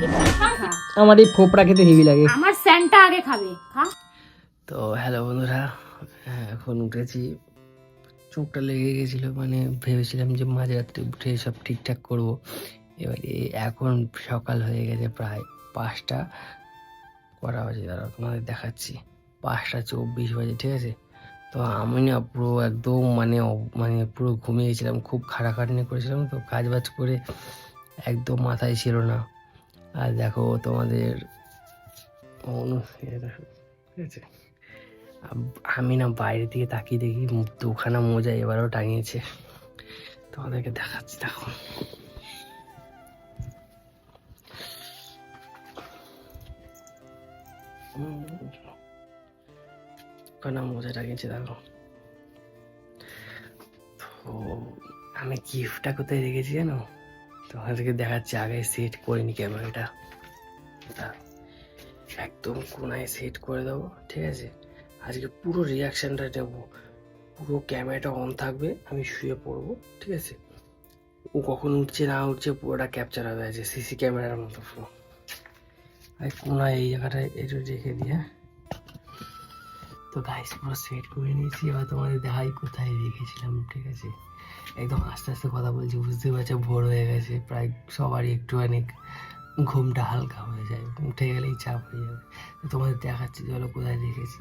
খা। আমার এই ফোপড়া খেতে হেভি লাগে। আমার স্যান্টা আগে খাবে খা। তো হ্যালো বন্ধুরা হ্যাঁ, এখন উঠেছি। চোখটা লেগে গেছিল মানে ভেবেছিলাম যে মাঝরাত্রে উঠে সব ঠিকঠাক করব। এবারে এখন সকাল হয়ে গেছে প্রায় পাঁচটা। কটা বাজে দাঁড়াও তোমাদের দেখাচ্ছি। পাঁচটা চব্বিশ বাজে ঠিক আছে? তো আমি না পুরো একদম মানে মানে পুরো ঘুমিয়ে গেছিলাম খুব খাটাখাটনি করেছিলাম তো কাজ বাজ করে একদম মাথায় ছিল না। আর দেখো তোমাদের ঠিক আছে? আমি না বাইরে থেকে তাকিয়ে দেখি দুখানা মোজা এবারও টাঙিয়েছে। তোমাদেরকে দেখাচ্ছি, দেখো। দেখো। তো, আমি গিফটটা কোথায় রেখেছি জানো? তোমাদেরকে দেখাচ্ছি, আগে সেট করিনি ক্যামেরাটা একদম কোনায় সেট করে দেবো, ঠিক আছে? আজকে পুরো রিয়াকশানটা নেব পুরো ক্যামেরাটা অন থাকবে, আমি শুয়ে পড়ব, ঠিক আছে? ও কখন উঠছে না উঠছে, পুরোটা ক্যাপচার হবে আছে সিসি ক্যামেরার মতো পুরো। আর, কোনায় এই জায়গাটায় একটু রেখে দিয়ে তো গাইস পুরো সেট করে নিয়েছি, এবার তোমাদের দেখাই কোথায় রেখেছিলাম, ঠিক আছে? একদম আস্তে আস্তে কথা বলছি বুঝতে পারছ, ভোর হয়ে গেছে, প্রায় সবারই একটুখানি ঘুমটা হালকা হয়ে যায়, উঠে গেলেই চাপ হয়ে যাবে। তোমাদের দেখাচ্ছি, চলো কোথায় রেখেছি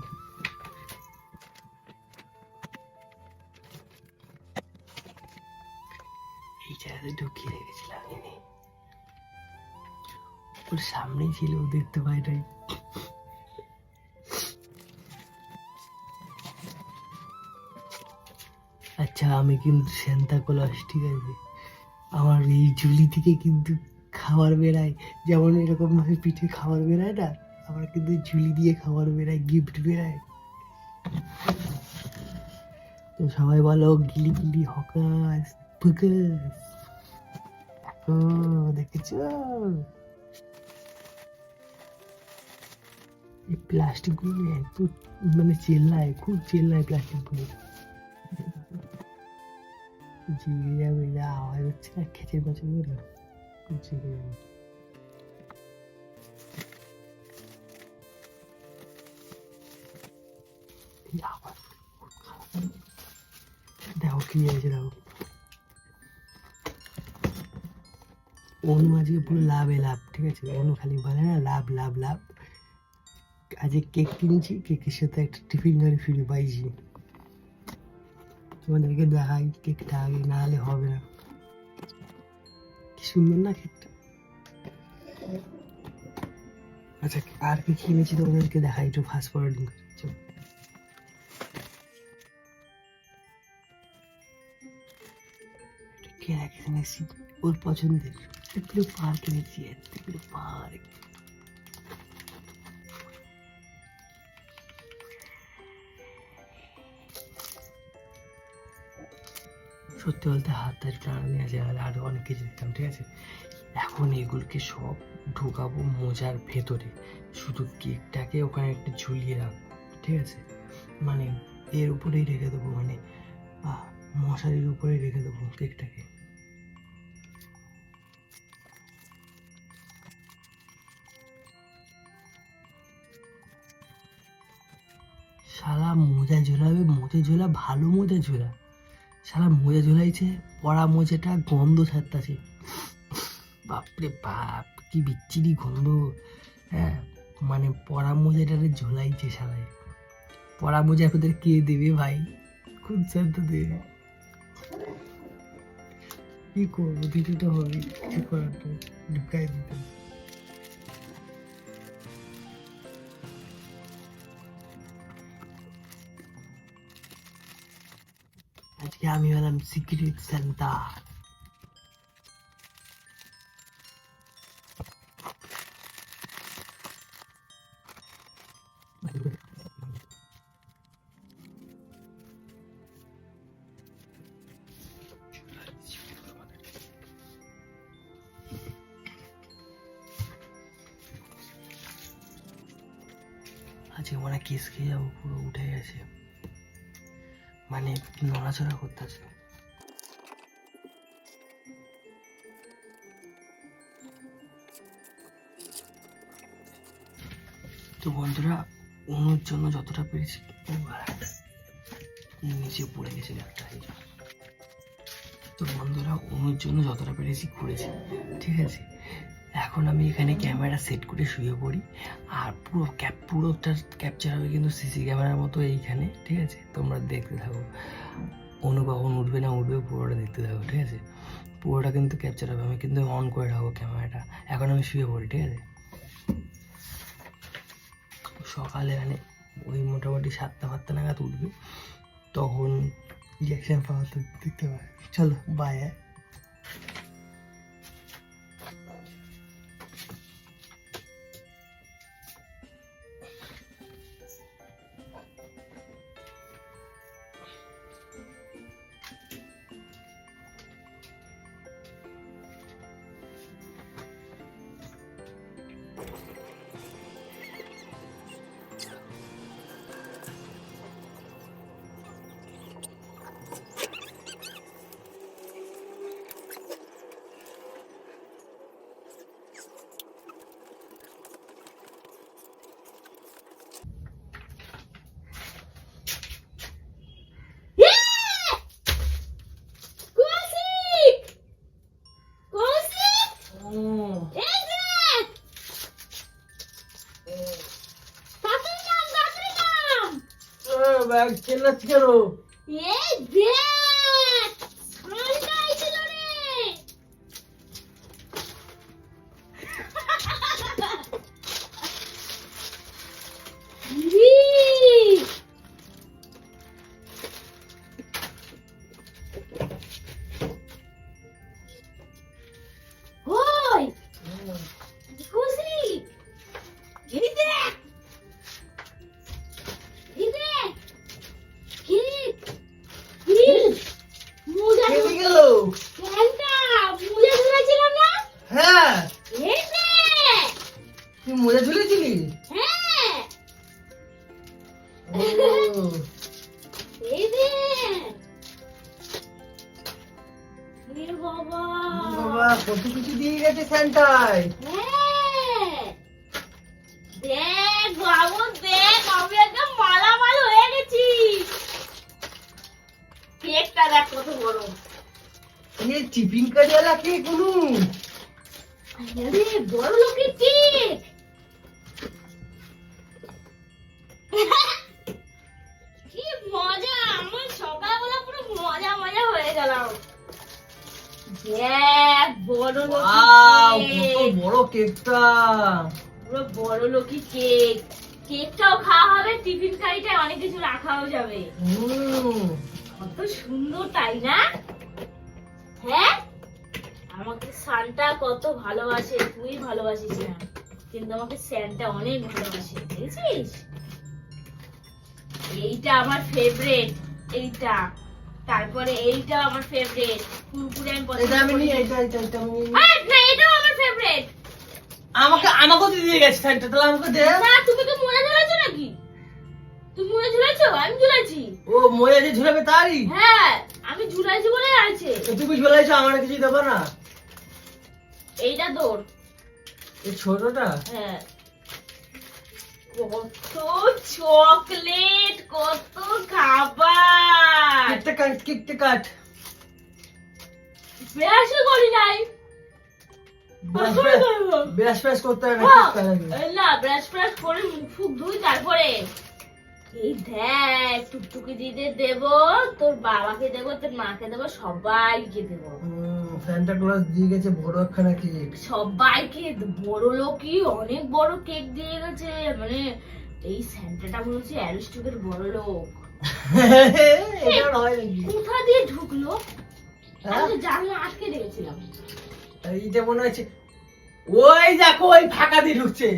এই জায়গাতে ঢুকিয়ে রেখেছিলাম ওর সামনেই ছিল দেখতে পাই নাই। আচ্ছা আমি কিন্তু সেন্তা ক্লস ঠিক আছে। আমার এই ঝুলি থেকে কিন্তু খাবার বেরায়। যেমন এরকম ভাবে পিঠে খাবার বেরায় না, আমার কিন্তু ঝুলি দিয়ে খাবার বেরায় গিফট বেরায়। তো সবাই বলো, গিলি গিলি, হকাস, ফুকাস। ও, দেখেছ? এই প্লাস্টিকগুলো এত মানে চেল্লায়, খুব চেল্লায় প্লাস্টিক গুলো জিগে যাবে যা আওয়াজ হচ্ছে না খেচের আওয়াজ খুব খারাপ। দেখো কি হয়েছে, দেখো। অনু আজকে পুরো লাভে লাভ, ঠিক আছে? অনু খালি বলে না, লাভ লাভ লাভ। আজকে কেক কিনছি, কেকের সাথে একটা টিফিন গাড়ি ফ্রি পাইছি তোমাদেরকে দেখাই আগে না হলে হবে না। কি সুন্দর না কেকটা। আচ্ছা আর কি কিনেছি তোমাদেরকে দেখাই একটু ফাস্ট ফরওয়ার্ডিং করে ওর পছন্দের। এগুলো পার কিনেছি এগুলো পার সত্যি বলতে হাতটা টানা নিয়ে আসে আর আরও অনেক কিছু দিতাম ঠিক আছে? এখন এগুলোকে সব ঢুকাবো মোজার ভেতরে। শুধু কেকটাকে ওখানে একটু ঝুলিয়ে রাখব, ঠিক আছে? মানে এর উপরেই রেখে দেবো মানে মশারির উপরেই রেখে দেবো কেকটাকে। শালা মোজা ঝোলাবে, মোজা ঝোলা, ভালো মোজা ঝোলা। শালা মোজা ঝোলাইছে পড়া মোজাটা, গন্ধ ছাড়তাছে। বাপরে বাপ, কি বিচ্ছিরি গন্ধ। হ্যাঁ মানে পড়া মোজাটারে ঝোলাইছে শালায় পড়া মোজা এখন কে দেবে ভাই? খুব শান্ত দেবে কি করব তো হবে কি করার ঢুকাই দিতে আজকে আমি হলাম সিক্রেট সান্তা আজকে মনে কেস খেয়ে যাব পুরো উঠে গেছে মানে নড়াচড়া করতেছে তো বন্ধুরা, অনুর জন্য যতটা পেরেছি নিচে পড়ে গেছিল একটা তো বন্ধুরা, অনুর জন্য যতটা পেরেছি করেছি, ঠিক আছে? এখন আমি এখানে ক্যামেরা সেট করে শুয়ে পড়ি। আর পুরো ক্যাপ, পুরোটা ক্যাপচার হবে কিন্তু সিসি ক্যামেরার মতো এইখানে, ঠিক আছে? তোমরা দেখতে থাকো। অনু কখন উঠবে না, উঠবে পুরোটা দেখতে থাকো, ঠিক আছে? পুরোটা কিন্তু ক্যাপচার হবে। আমি কিন্তু অন করে রাখব ক্যামেরাটা। এখন আমি শুয়ে পড়ি, ঠিক আছে? সকালে মানে ওই মোটামুটি সাতটা ফাতটা নাগাদ উঠবে। তখন রিয়াকশন পাওয়া তো দেখতে পাবে। চলো বাই ব্যাগ চেল্লাচ্ছি কেন এই দেখ! কত কিছু দিয়ে গেছে স্যান্টায় দেখ বাবু দেখ আমি একদম মালামাল হয়ে গেছি। কেকটা দেখ কত বড়। টিফিন কাজওয়ালা কে কোনো? বড় লোকের কেক। কেকটা পুরো বড় লোকই কেক কেকটাও খাওয়া হবে টিফিন কারিটায় অনেক কিছু রাখাও যাবে। কত সুন্দর তাই না? হ্যাঁ? আমাকে সানটা কত ভালোবাসে তুই ভালোবাসিস না। কিন্তু আমাকে স্যানটা অনেক ভালোবাসে দেখেছিস এইটা আমার ফেভারিট এইটা। তারপরে এইটা আমার ফেভারিট কুরকুরে আমি পছন্দ এটা আমি নিই এটা এটা এটা আমি না এটাও আমার ফেভারিট আমাকে আমাকেও দিয়ে গেছে স্যান্টা তাহলে আমাকে দে। না তুমি তো মজা ঝুলাইছো নাকি তুমি মজা ঝুলাইছো? আমি ঝুলাইছি। ও মজা যে ঝুলাবে তারই? হ্যাঁ আমি ঝুলাইছি বলে আছে। তুমি ঝুলাইছো আমার কিছু দেবো না? এইটা দৌড়। এই ছোটটা? হ্যাঁ। কত চকলেট কত খাবার। কেকটা কাট কেকটা কাট। ব্রাশও করি নাই। ব্রাশ ব্রাশ ব্রাশ ব্রাশ করতে হবে না হ্যাঁ, না ব্রাশ ফ্রাশ করে মুখ ফুক ধুই তারপরে এই দেখ টুকটুকি দিতে দেব তোর বাবাকে দেব তোর মাকে দেব সবাইকে দেব। হুম, সান্টা ক্লজ দিয়ে গেছে বড় একখানা কেক সবাইকে বড় লোকই অনেক বড় কেক দিয়ে গেছে মানে এই স্যান্টাটা মনে হচ্ছে অ্যারিস্টকের বড় লোক। কোথা দিয়ে ঢুকলো? হ্যাঁ? আমি জানলা আটকে রেখেছিলাম। এইটা মনে হচ্ছে ওই দেখো ওই ফাঁকা দিয়ে ঢুকছে।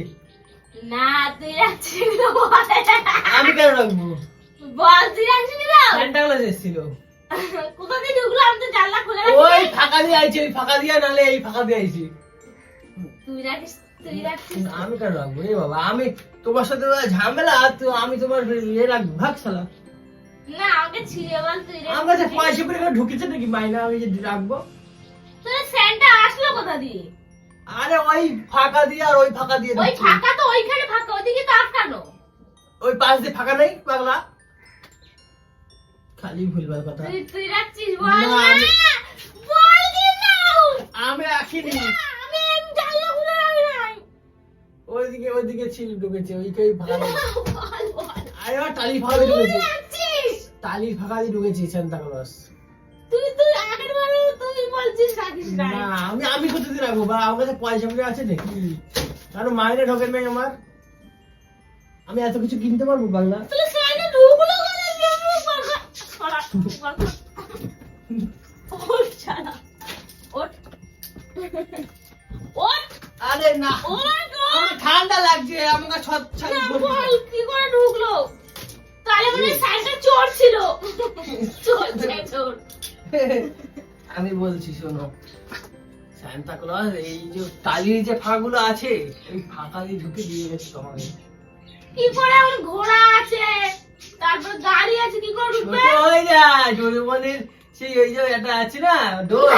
না তুই রাখছিস আমি কেন রাখব? বল তুই রাখছিস সান্টা ক্লজ এসেছিল। কোথা দিয়ে ঢুকলো? আমি তো জানলা খুলে ওই ফাঁকা দিয়ে আইছে ওই ফাঁকা দিয়ে নালে এই ফাঁকা দিয়ে আইছি। তুই রাখিস তুই রাখছিস আমি কেন রাখব? রে বাবা আমি তোমার সাথে ঝামেলা তো আমি তোমার ইয়ে রাখব ভাগ শালা। না আমাকে ছিঁড়ে বল তুই আমার কাছে পয়সা কেউ ঢুকেছে নাকি? মাইনা আমি যে রাখব। তোর স্যান্টা আসলো কোথা দিয়ে? আরে ওই ফাঁকা দিয়ে আর ওই ফাঁকা দিয়ে ওই ফাঁকা তো ওইখানে ফাঁকা ওইদিকে তো আটকানো ওই পাশ দিয়ে ফাঁকা নেই পাগলা? খালি ভুলবার কথা। তুই তুই রাখছিস বল না, না আমি- বল দিন নাও আমি রাখিনি। আমি জানলা খুলে রাখি নাই। ওইদিকে ওইদিকে ছিল ঢুকেছে ওইটাই বল আরে টালি ফাঁকা দিয়ে ঢুকেছে। ফাঁকা দিয়ে ঢুকেছে সান্তা ক্লজ তুই তুই বলছিস রাখিস না আমি আমি রাখব? বা আমার কাছে পয়সা আছে নাকি? কারণ মাইনে ঢোকেন নাই আমার। আমি এত কিছু কিনতে পারব বাংলা? আরে না। ঠান্ডা লাগছে আমাকে সব ছাড়ি বল কি করে ঢুকলো? তাহলে মানে সাইডে চোর ছিল। চোর চোর। আমি বলছি শোনো। সান্তা ক্লজ এই যে টালির যে ফাঁকগুলো আছে এই ফাঁকা দিয়ে ঢুকে দিয়ে গেছে তোমাকে। কি করে আমার ঘোড়া আছে? তারপর গাড়ি আছে কি করে ছোট ঢুকবে হয়ে যায় ডোরেমনের সেই ওই যে এটা আছে না ডোর।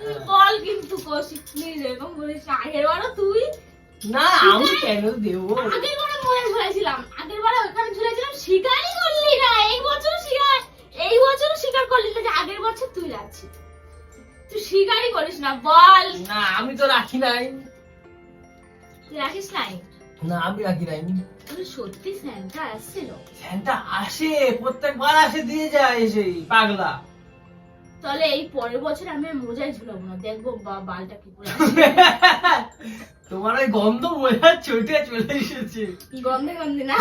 হয়ে বল কিন্তু কৌশিক প্লিজ এরকম করিস না। আগের তুই? না আমি কেন দেবো? আগের বারে মনে ঝুলেছিলাম আগের বারে না বল। না আমি তো রাখি নাই। তুই রাখিস নাই? না আমি রাখি নাই। সত্যি স্যান্টা আসছিল? ফ্যানটা আসে প্রত্যেকবার আসে দিয়ে যায় সেই পাগলা। তাহলে এই পরের বছর আমি মোজাই ঝুলাবো না দেখব বা বালটা কি করে তোমার ওই গন্ধ মজা চটে চলে এসেছে। গন্ধে গন্ধে না?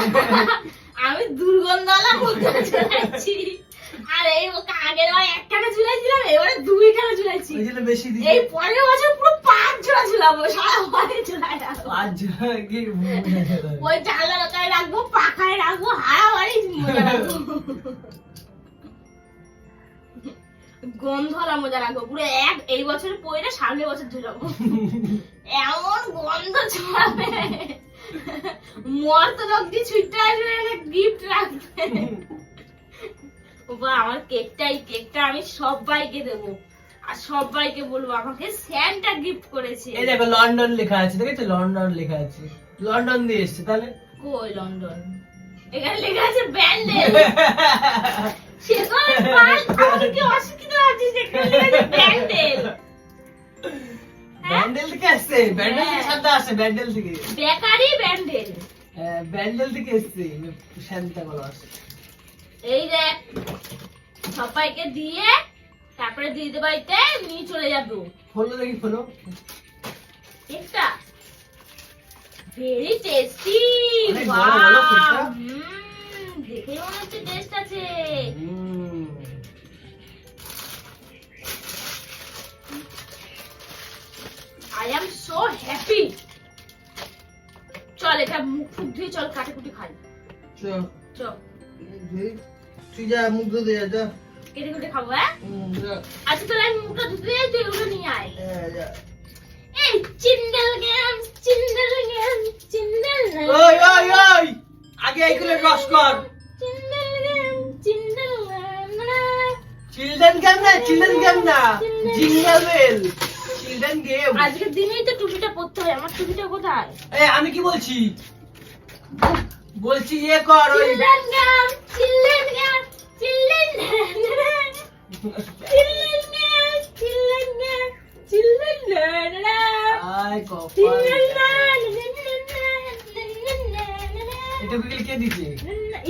আমি দুর্গন্ধওয়ালা মোজা আর এই ওকে আগের বার একখানে ঝুলাইছিলাম এবারে দুইখানে ঝুলাইছি। ওই জন্য বেশি এই পরের বছর পুরো পাঁচ জোড়া ঝুলাবো সারা ঘরে ঝুলাই রাখব। পাঁচ জন কি ওই জানলার ওখানে রাখব পাখায় রাখব হাড়াহাড়ি মোজা রাখব। গন্ধওয়ালা মোজা রাখব পুরো এক এই বছর পরে সামনের বছর ঝুলাবো। এমন গন্ধ ছড়াবে। মর তো লোক দিয়ে ছুটতে আসবে গিফট রাখবে। বা আমার কেকটা এই কেকটা আমি সবাইকে দেবো। আর সবাইকে বলব আমাকে স্যান্টা গিফট করেছে। এই দেখো লন্ডন লেখা আছে দেখেছ লন্ডন লেখা আছে। লন্ডন দিয়ে এসছে তাহলে? কই লন্ডন? এখানে লেখা আছে ব্যান্ডেল। সেখানে মাল আমাকে কি অশিক্ষিত আছিস এখানে লেখা আছে ব্যান্ডেল? ব্যান্ডেল থেকে আসছে ব্যান্ডেল থেকে হ্যাঁ। আসে ব্যান্ডেল থেকে। বেকারি ব্যান্ডেল। হ্যাঁ, ব্যান্ডেল থেকে এসছে শান্তা ক্লজ এই দেখ সবাইকে দিয়ে তারপরে দিদি বাড়িতে নিয়ে চলে যাব। ফলো দেখি কেকটা ভেরি টেস্টি। দেখে মনে হচ্ছে টেস্ট আছে। আই এম সো হ্যাপি চল এটা মুখ ফুক ধুয়ে চল কাটাকুটি খাই। চল, চল। তুই যা মুখ ধুতে যা, যা কেটে কুটে খাব হ্যাঁ? আচ্ছা তাহলে আমি মুখটা ধুতে যাই তুই এগুলো নিয়ে আয়। হ্যাঁ, যা। এই চিন্ডেল গেম চিন্ডেল গেম চিন্ডেল ওই ওই ওই! আগে এইগুলো রস কর। Children game children children game না চিলড্রেন গেম না। Jingle bell. Children game. আজকের দিনেই তো টুপিটা হয় আমার টুপিটা কোথায়? এই আমি কি বলছি? বলছি ইয়ে কর ওই চিল্ড্রেন গেম চিল্ড্রেন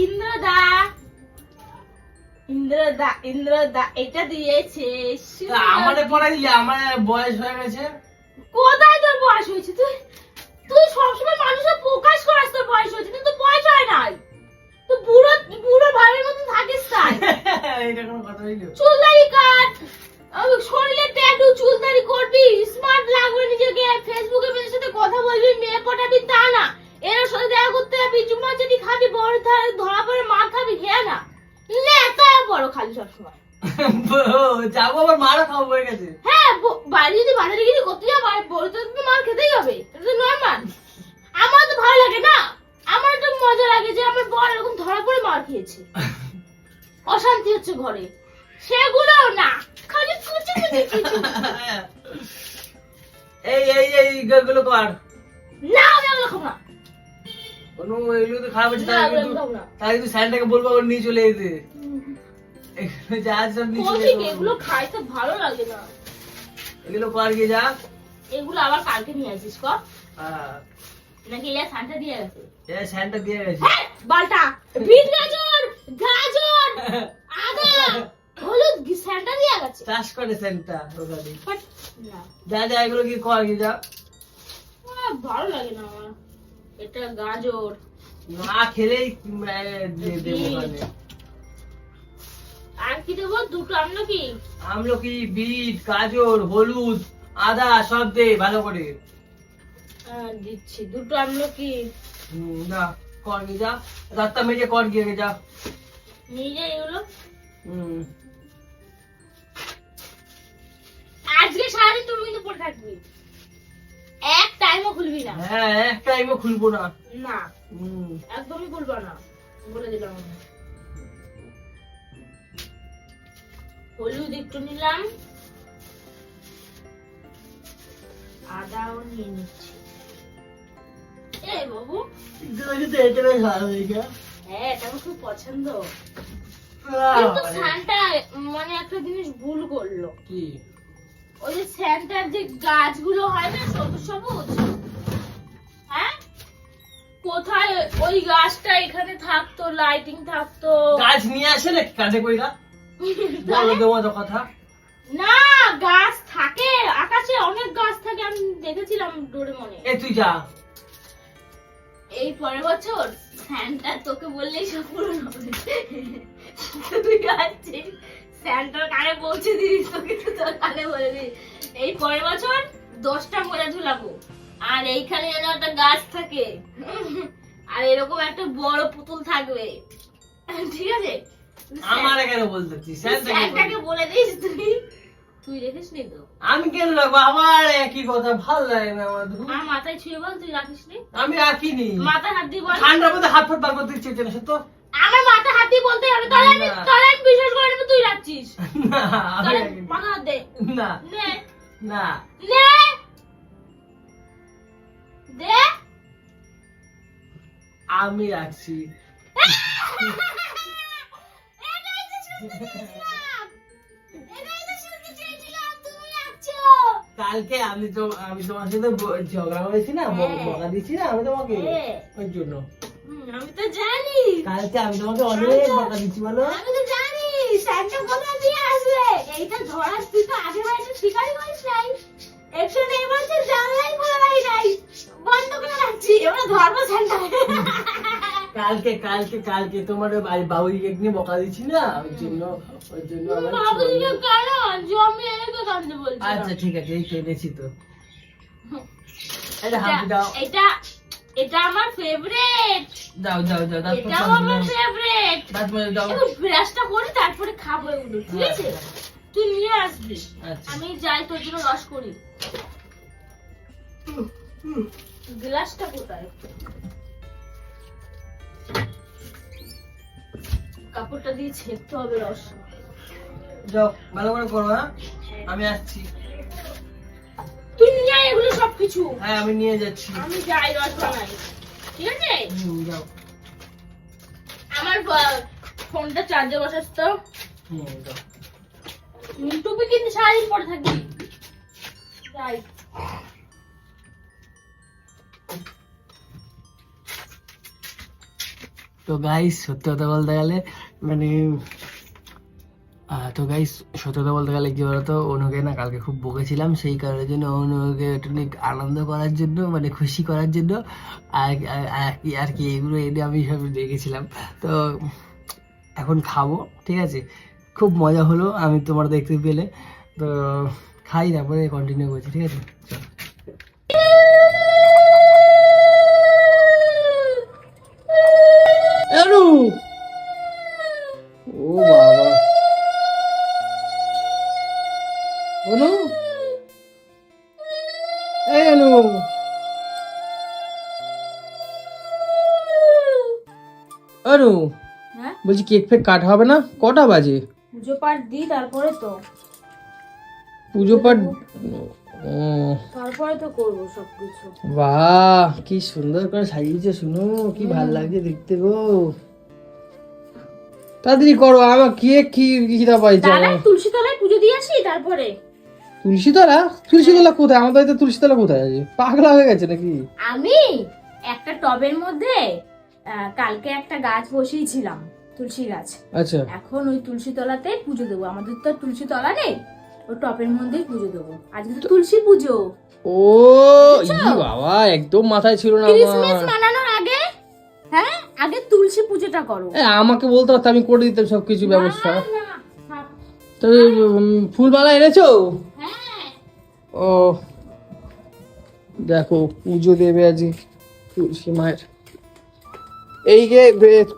ইন্দ্রদা। ইন্দ্রদা ইন্দ্রদা এটা দিয়েছে আমারে পড়াই আমার বয়স হয়ে গেছে। কোথায় তোর বয়স হয়েছে? তুই তুই সবসময় মানুষের প্রকাশ করাস তোর বয়স হয়েছে কিন্তু বয়স হয় নাই। তুই বুড়ো বুড়ো ভাবের মতন থাকিস তাই। এটা কোনো কথা হইল চুলদারি কাট। শরীরে ট্যাটু চুলদারি করবি স্মার্ট লাগবে নিজেকে। ফেসবুকে মেয়েদের সাথে কথা বলবি মেয়ে পটাবি তা না। এর সাথে দেখা করতে যাবি চুমা চাটি খাবি বড় ধরে ধরা পড়ে মার খাবি হ্যাঁ না। নেতা বড় খালি সবসময়। যাব আবার মারা খাব হয়ে গেছে। হ্যাঁ বাড়ি যদি বাজারে গিয়ে করতে যাব আর বড় তো তো মার খেতেই হবে। এটা তো নর্মাল আমার তো ভালো লাগে না। আমার তো মজা লাগে যে আমার বর এরকম ধরা পড়ে মার খেয়েছে। অশান্তি হচ্ছে ঘরে। সেগুলো না খালি কুচি কুচি কিছু এই এই এই গুলো কর। না এগুলো খাব না। কোনো এগুলো তো খারাপ হচ্ছে এগুলো কিন্তু। তাহলে কিন্তু স্যান্ডটাকে বলব আবার নিয়ে চলে যেতে। এগুলো যা সব নিয়ে চলে যেতে। এগুলো খাইতে ভালো লাগে না। এগুলো কর গিয়ে যা। এগুলো আবার কালকে নিয়ে আসিস কর। হ্যাঁ। নাকি ইয়া সানটা দিয়ে গেছে? এই স্যান্ডটা দিয়ে গেছে। হ্যাঁ, বালটা। বিট গাজর গাজর আদা হলুদ স্যান্টা দিয়ে গেছে। চাষ করে স্যান্ডটা ওখানে যা যা এগুলো কি কর গিয়ে যা ভালো লাগে না আমার। এটা গাজর। না খেলেই উম, আহ, দিয়ে দেবো আর কি দেবো? দুটো আমলকি আমলকি বিট গাজর হলুদ আদা সব দে ভালো করে। দিচ্ছি। দুটো যা কর গিয়ে যা। মেজে কর গিয়ে যা। নিয়ে যাই এগুলো হুম আজকে সারাদিন তুমি কিন্তু পড়ে থাকবি। এক টাইমও খুলবি না। হ্যাঁ এক টাইমও খুলবো না। না। হুম একদমই খুলবা না। বলে দিলাম হলুদ একটু নিলাম। আদাও নিয়ে নিচ্ছি। এ বাবু? কিন্তু এটা বেশ ভালো লেগে হ্যাঁ এটা আমার খুব পছন্দ। কিন্তু স্যান্টা মানে একটা জিনিস ভুল করল। কি? ওই যে স্যান্টার যে গাছগুলো হয় না সবুজ সবুজ? হ্যাঁ? কোথায় ওই গাছটা? এখানে থাকতো লাইটিং থাকতো। গাছ নিয়ে আসে না কাঁধে কইরা? বলো দেবো তো কথা। না গাছ থাকে আকাশে অনেক গাছ থাকে আমি দেখেছিলাম ডোরে মনে এ তুই যা। এই পরের বছর স্যান্টা তোকে বললেই সব পূরণ হবে। তুই স্যান্টার কানে পৌঁছে দিস তোকে তো তোর কানে বলে দিস এই পরের বছর দশটা মোজা ঝুলাবো আর এইখানে যেন একটা গাছ থাকে। আর এরকম একটা বড় পুতুল থাকবে। ঠিক আছে? আমার কেন বলতেছিস স্যান্টাকে বলে দিস তুই। তুই রেখিস নি তো? আমি কেন রাখব? আমার একই কথা ভালো লাগে না আমার ধুর। আমার মাথায় ছুঁয়ে বল তুই রাখিস নি? আমি রাখিনি। মাথায় হাত দিয়ে বল। ঠান্ডার মধ্যে হাত ফাট বার করতে না সত্য? আমার মাথা হাত দিয়ে বলতে হবে তাহলে আমি তাহলে আমি বিশ্বাস করে নেব তুই রাখছিস। না আমি মাথা হাত দে। না। নে। না। নে। দে। আমি রাখছি। কালকে আমি তো আমি তোমার সাথে ঝগড়া হয়েছি না হ্যাঁ। বকা দিচ্ছি না আমি তোমাকে হ্যাঁ। ওই জন্য। আমি তো জানি। কালকে আমি তোমাকে অনেক। বকা দিচ্ছি বলো। আমি তো জানি স্যান্টা কোথা দিয়ে আসবে। এইটা ধরার তুই তো আগে বাড়িতে শিকারি করিস নাই। একশো নেই বলছে জানলাই খোলা নাই। বন্ধ করে রাখছি এবার ধর্ম স্যান্টা কালকে কালকে কালকে তোমার বাড়ি বাবুদিকে নিয়ে বকা দিচ্ছি না? ওই জন্য ওই জন্য আচ্ছা ঠিক আছে এই তো। এনেছি তো এটা হাত দাও। এটা এটা আমার ফেভারিট দাও দাও দাও এটাও মাজে আমার ফেভারিট দাঁত মাজে দাও। ব্রাশটা করে তারপরে খাব এগুলো ঠিক আছে? তুই নিয়ে আসবি। আচ্ছা। আমি যাই তোর জন্য রস করি। গ্লাসটা কোথায়? কাপড়টা দিয়ে ছেঁকতে হবে রস। যাও ভালো করে করো হ্যাঁ? আমি আসছি। তুই নিয়ে আয় এগুলো সবকিছু? হ্যাঁ আমি নিয়ে যাচ্ছি। আমি যাই রস বানাই। ঠিক আছে? হুম, যাও। আমার ফোনটা চার্জে বসাস তো? হুম যাও। টুপি কিন্তু সারাদিন পরে থাকবি। যাই। তো গাইস সত্যি কথা বলতে গেলে মানে তো গাইস সত্যি কথা বলতে গেলে কি বলতো, অনুকে না কালকে খুব বকেছিলাম, সেই কারণের জন্য অনুকে একটু আনন্দ করার জন্য মানে খুশি করার জন্য, আর কি আর কি এগুলো এনে আমি সব রেখেছিলাম তো এখন খাব, ঠিক আছে? খুব মজা হলো, আমি তোমার দেখতে পেলে। তো খাই, তারপরে কন্টিনিউ করছি, ঠিক আছে? চলো। কেক ফেক কাটা হবে না? কটা বাজে? পুজো পাঠ দিই তারপরে তো। পুজো পাঠ তারপরে তো করব সবকিছু। বাহ কি সুন্দর করে সাজিয়েছে শুনো কি ভালো লাগছে দেখতে গো। তাড়াতাড়ি করো আমার কি কি কি পাইছে দাঁড়াই তুলসী তলায় পুজো দিয়ে আসি তারপরে? তুলসী তলা তুলসী তলা কোথায়? আমাদের বাড়িতে তুলসী তলা কোথায় আছে? পাগলা হয়ে গেছে নাকি? আমি একটা টবের মধ্যে কালকে একটা গাছ বসিয়েছিলাম। তুলসী গাছ। আচ্ছা। এখন ওই তুলসী তলাতে পুজো দেবো। আমাদের তো তুলসী তলা নেই। ওই টপের মধ্যেই পুজো দেবো। আজকে তো তুলসী পুজো। ও ই বাবা একদম মাথায় ছিল না ক্রিসমাস মানানোর আগে হ্যাঁ আগে তুলসী পুজোটা করো। আমাকে বলতে পারতো আমি করে দিতাম সবকিছু ব্যবস্থা। না, না, থাক। তো উম, ফুলমালা এনেছো? হ্যাঁ। ও দেখো পুজো দেবে আজ তুলসী মায়ের। এই যে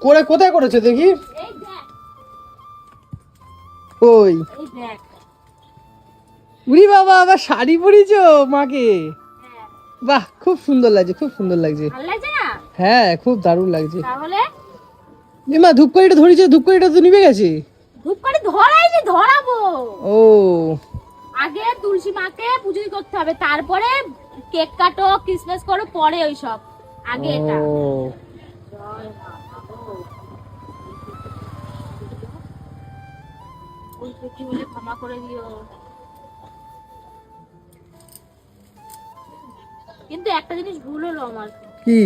করে কোথায় করেছ দেখি? ওই উরি বাবা আবার শাড়ি পরেছো মাকে? হ্যাঁ। বাহ খুব সুন্দর লাগছে খুব সুন্দর লাগছে। হ্যাঁ খুব দারুণ লাগছে। মা ধূপকাঠিটা ধরেছে ধূপকাঠিটা তো নিভে গেছে। ধূপ করে ধরাইনি ধরাবো। ও। আগে তুলসী মাকে পুজো করতে হবে তারপরে কেক কাটো ক্রিসমাস করো পরে ওই সব আগে এটা। ভুল ত্রুটি হলে ক্ষমা করে দিও। কিন্তু একটা জিনিস ভুল হলো আমার। কি?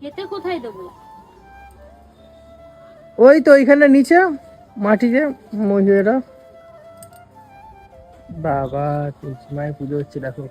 খেতে কোথায় দেবো? ওই তো ওইখানে নিচে মাটিতে মহিলারা। বাবা মায়ের পুজো হচ্ছে দেখো।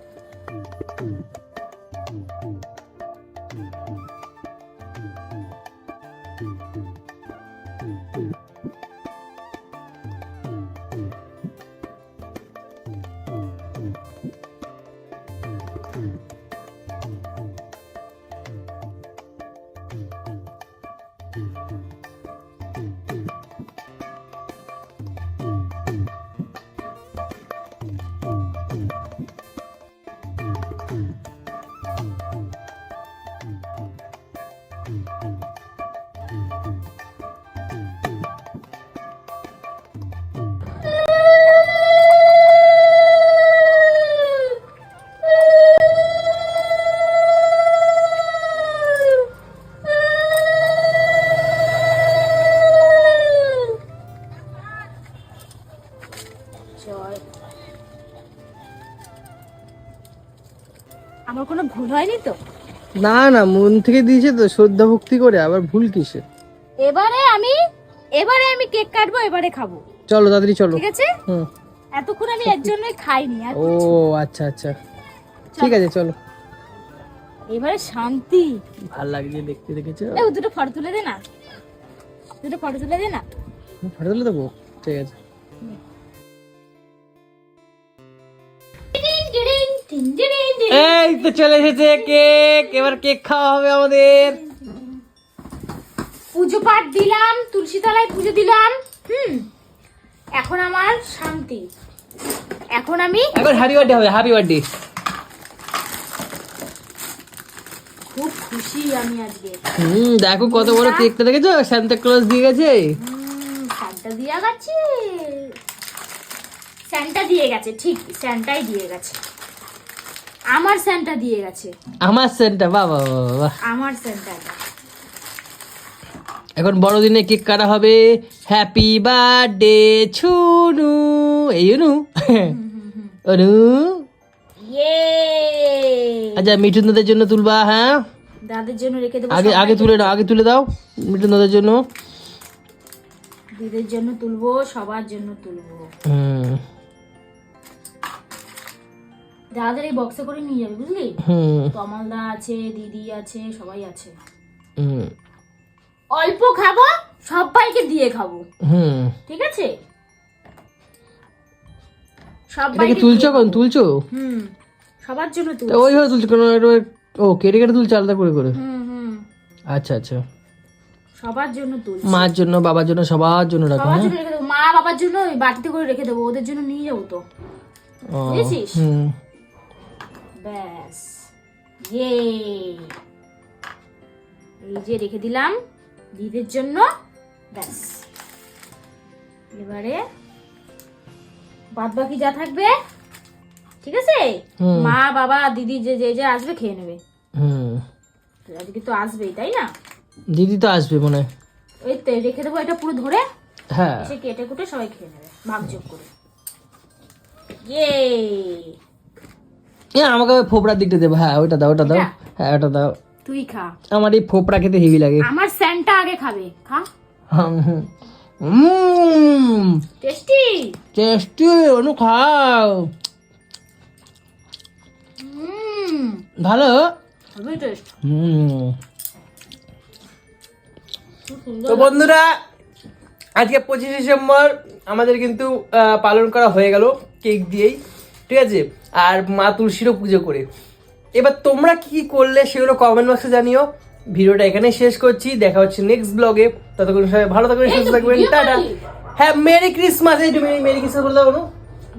ভুল হয়নি তো? না না মন থেকে দিয়েছে তো শ্রদ্ধা ভক্তি করে আবার ভুল কিসে এবারে আমি এবারে আমি কেক কাটবো এবারে খাব। চলো তাড়াতাড়ি চলো। ঠিক আছে? হুম। এতক্ষণ আমি এর জন্যই খাইনি আর ও আচ্ছা আচ্ছা। ঠিক আছে চলো। এবারে শান্তি। ভালো লাগছে দেখতে দেখেছ? এ ও দুটো ফটো তুলে দে না। দুটো ফটো তুলে দে না। ফটো তুলে দেবো। ঠিক আছে। এই তো চলে এসেছে কেক এবার কেক খাওয়া হবে আমাদের। পুজো পাঠ দিলাম তুলসী তলায় পুজো দিলাম হুম। এখন আমার শান্তি। এখন আমি এখন হ্যাপি বার্থডে হবে হ্যাপি বার্থডে খুব খুশি আমি আজকে। হুম দেখো কত বড় কেকটা দেখেছ? সান্তা ক্লজ দিয়ে গেছে। স্যান্টা দিয়ে গেছে। স্যান্টা দিয়ে গেছে ঠিক স্যান্টাই দিয়ে গেছে। আমার স্যান্টা দিয়ে গেছে। আমার বাহ বাহ, বাহ আমার স্যান্টাটা এখন বড়দিনে কেক কাটা হবে। হ্যাপি বার্থডে ছুনু এই অনু। অনু। ইয়ে আচ্ছা মিঠুন দাদের জন্য তুলবা হ্যাঁ? দাদের জন্য রেখে দেবো আগে আগে তুলে নাও আগে তুলে দাও মিঠুন দাদের জন্য। দিদির জন্য তুলবো সবার জন্য তুলবো। হুম। দাদাদের এই বক্সে করে নিয়ে যাবে বুঝলি? কমলদা আছে দিদি আছে সবাই আছে। হুম। অল্প খাব সবাইকে দিয়ে খাব। হুম। ঠিক আছে? সবাইকে তুলছো কোন তুলছো? হুম। সবার জন্য তুল তা ওইভাবে তুলছো। কেন? ও কেটে কেটে তুলছো আলাদা করে করে? হুম হুম। আচ্ছা আচ্ছা। সবার জন্য তুল মার জন্য বাবার জন্য সবার জন্য রাখো সবার হ্যাঁ? জন্য রেখে দেবো। মা বাবার জন্য ওই বাটিতে করে রেখে দেবো ওদের জন্য নিয়ে যাব তো। বুঝেছিস? হুম। ব্যাস। ইয়ে এই যে রেখে দিলাম দিদির জন্য। ব্যাস। এবারে বাদ বাকি যা থাকবে ঠিক আছে? মা বাবা দিদি যে যে যে আসবে খেয়ে নেবে। আজকে তো আসবেই তাই না? দিদি তো আসবে মনে হয়। ওই তো রেখে দেবো এটা পুরো ধরে। হ্যাঁ। এসে কেটে কুটে সবাই খেয়ে নেবে ভাগযোগ করে। ইয়ে এ আমাকে ওই ফোপড়ার দিকটা দেবো। হ্যাঁ ওটা দাও ওটা দাও। হ্যাঁ ওটা দাও। তুই খা। আমার এই ফোপড়া খেতে হেভি লাগে। আমার স্যান্ডটা আগে খাবে। খা। হুম টেস্টি? টেস্টি অনু খাও। ভালো? তো বন্ধুরা আজকে পঁচিশে ডিসেম্বর আমাদের কিন্তু পালন করা হয়ে গেল কেক দিয়েই। ঠিক আছে? আর মা তুলসীরও পুজো করে। এবার তোমরা কি কি করলে সেগুলো কমেন্ট বক্সে জানিও। ভিডিওটা এখানে শেষ করছি। দেখা হচ্ছে নেক্সট ব্লগে ততক্ষণ সবাই ভালো থাকবেন সুস্থ থাকবেন। টাটা। হ্যাঁ মেরি ক্রিসমাস এই তুমি মেরি ক্রিসমাস বলে দাও অনু।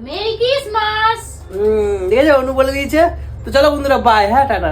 মেরি ক্রিসমাস হুম, ঠিক আছে অনু বলে দিয়েছে। তো চলো বন্ধুরা বাই হ্যাঁ টাটা।